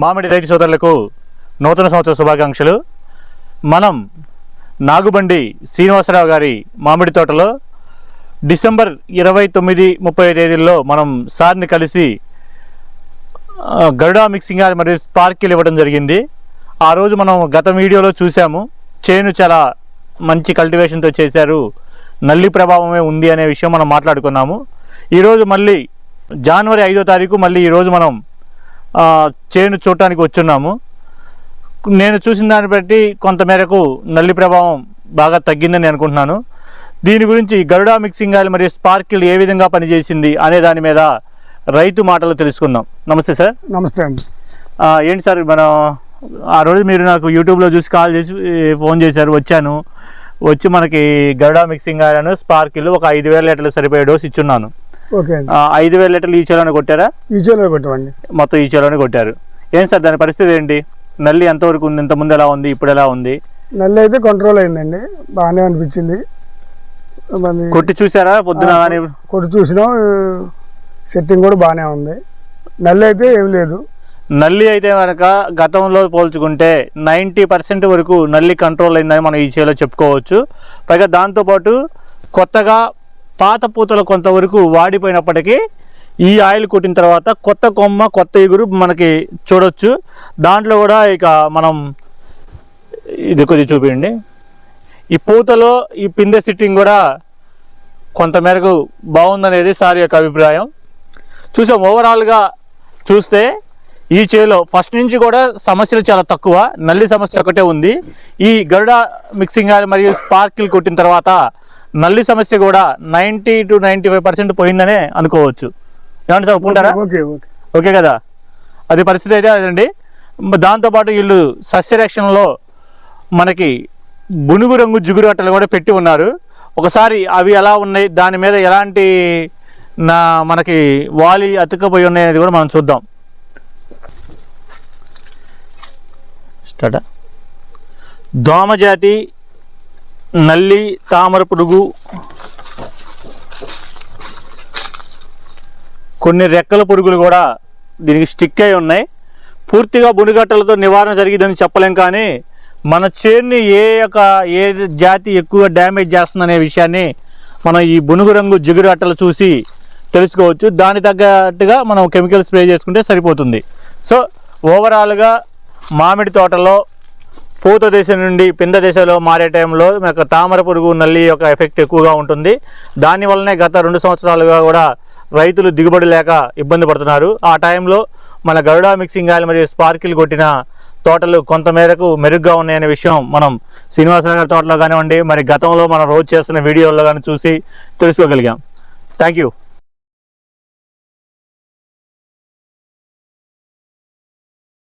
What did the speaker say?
మామిడి రైతు సోదరులకు నూతన సంవత్సర శుభాకాంక్షలు. మనం నాగుబండి శ్రీనివాసరావు గారి మామిడి తోటలో డిసెంబర్ ఇరవై తొమ్మిది ముప్పై తేదీల్లో మనం సార్ని కలిసి గరుడా మిక్సింగ్ మరియు స్పార్కిల్ ఇవ్వడం జరిగింది. ఆ రోజు మనం గత వీడియోలో చూసాము చేను చాలా మంచి కల్టివేషన్తో చేశారు. నల్లి ప్రభావమే ఉంది అనే విషయం మనం మాట్లాడుకున్నాము. ఈరోజు మళ్ళీ జనవరి ఐదో తారీఖు మళ్ళీ ఈరోజు మనం చేను చూడటానికి వచ్చున్నాము. నేను చూసిన దాన్ని బట్టి కొంతమేరకు నల్లి ప్రభావం బాగా తగ్గిందని అనుకుంటున్నాను. దీని గురించి గరుడా మిక్సింగ్ ఆయిల్ మరియు స్పార్కిల్ ఏ విధంగా పనిచేసింది అనే దాని మీద రైతు మాటలు తెలుసుకుందాం. నమస్తే సార్. నమస్తే అండి. ఏంటి సార్ మనం ఆ రోజు మీరు నాకు యూట్యూబ్లో చూసి కాల్ చేసి ఫోన్ చేశారు వచ్చాను. వచ్చి మనకి గరుడా మిక్సింగ్ ఆయిల్ అను స్పార్కిల్ ఒక ఐదు వేల లీటర్లు సరిపోయే డోస్ ఇచ్చున్నాను. ఐదు వేల లీటర్లు ఈ చేలోనే కొట్టారా? ఈ చేలో మొత్తం ఈ చేలోనే కొట్టారు. ఏం సార్ దాని పరిస్థితి ఏంటి? నల్లి ఎంతవరకు ఉంది? ఇంతకుముందు ఎలా ఉంది? ఇప్పుడు ఎలా ఉంది? నల్లి అయితే కంట్రోల్ అయిందండి. బాగానే అనిపించింది. కొట్టి చూసారా? పొద్దున కొట్టి చూసినాం. సెట్టింగ్ కూడా బాగానే ఉంది. నల్లి అయితే ఏం లేదు. నల్లి అయితే కనుక గతంలో పోల్చుకుంటే నైంటీ పర్సెంట్ వరకు నల్లి కంట్రోల్ అయిందని మనం ఈ చేలో చెప్పుకోవచ్చు. పైగా దాంతోపాటు కొత్తగా పాత పూతలు కొంతవరకు వాడిపోయినప్పటికీ ఈ ఆయిల్ కొట్టిన తర్వాత కొత్త కొమ్మ కొత్త ఎగురు మనకి చూడొచ్చు. దాంట్లో కూడా ఇక మనం ఇది కొద్ది చూపించండి. ఈ పూతలో ఈ పిందె సిట్టింగ్ కూడా కొంతమేరకు బాగుందనేది సార్ యొక్క అభిప్రాయం. చూసాం ఓవరాల్గా చూస్తే ఈ చేలో ఫస్ట్ నుంచి కూడా సమస్యలు చాలా తక్కువ. నల్లి సమస్య ఒకటే ఉంది. ఈ గరుడ మిక్సింగ్ ఆయిల్ మరియు స్పార్కిల్ కొట్టిన తర్వాత నల్లి సమస్య కూడా ninety to ninety five percent పోయిందనే అనుకోవచ్చు. ఏమంటే సార్ ఒప్పుకుంటారా? ఓకే కదా. అది పరిస్థితి అయితే అదండి. దాంతోపాటు వీళ్ళు సస్యరక్షణలో మనకి బునుగు రంగు జిగురు అట్టలు కూడా పెట్టి ఉన్నారు. ఒకసారి అవి ఎలా ఉన్నాయి దాని మీద ఎలాంటి నా మనకి వాలి అతుక్కపోయి ఉన్నాయి అనేది కూడా మనం చూద్దాం. స్టార్ట్? దోమజాతి నల్లి తామర పురుగు కొన్ని రెక్కల పురుగులు కూడా దీనికి స్టిక్ అయి ఉన్నాయి. పూర్తిగా బునిగట్టలతో నివారణ జరిగిందని చెప్పలేం కానీ మన చేరుని ఏ యొక్క ఏ జాతి ఎక్కువ డ్యామేజ్ చేస్తుందనే విషయాన్ని మనం ఈ బునుగు రంగు జిగురు అట్టలు చూసి తెలుసుకోవచ్చు. దాని తగ్గట్టుగా మనం కెమికల్ స్ప్రే చేసుకుంటే సరిపోతుంది. సో ఓవరాల్గా మామిడి తోటలో పూత దశ నుండి పింద దశలో మారే టైంలో మనకు తామర పురుగు నల్లి యొక్క ఎఫెక్ట్ ఎక్కువగా ఉంటుంది. దానివల్లనే గత రెండు సంవత్సరాలుగా కూడా రైతులు దిగుబడి లేక ఇబ్బంది పడుతున్నారు. ఆ టైంలో మన గరుడా మిక్సింగ్ ఆయిల్ మరియు స్పార్కిల్ కొట్టిన తోటలు కొంతమేరకు మెరుగ్గా ఉన్నాయనే విషయం మనం శ్రీనివాసనగర్ తోటలో కానివ్వండి మరి గతంలో మనం రోజు చేస్తున్న వీడియోల్లో కానీ చూసి తెలుసుకోగలిగాం. Thank you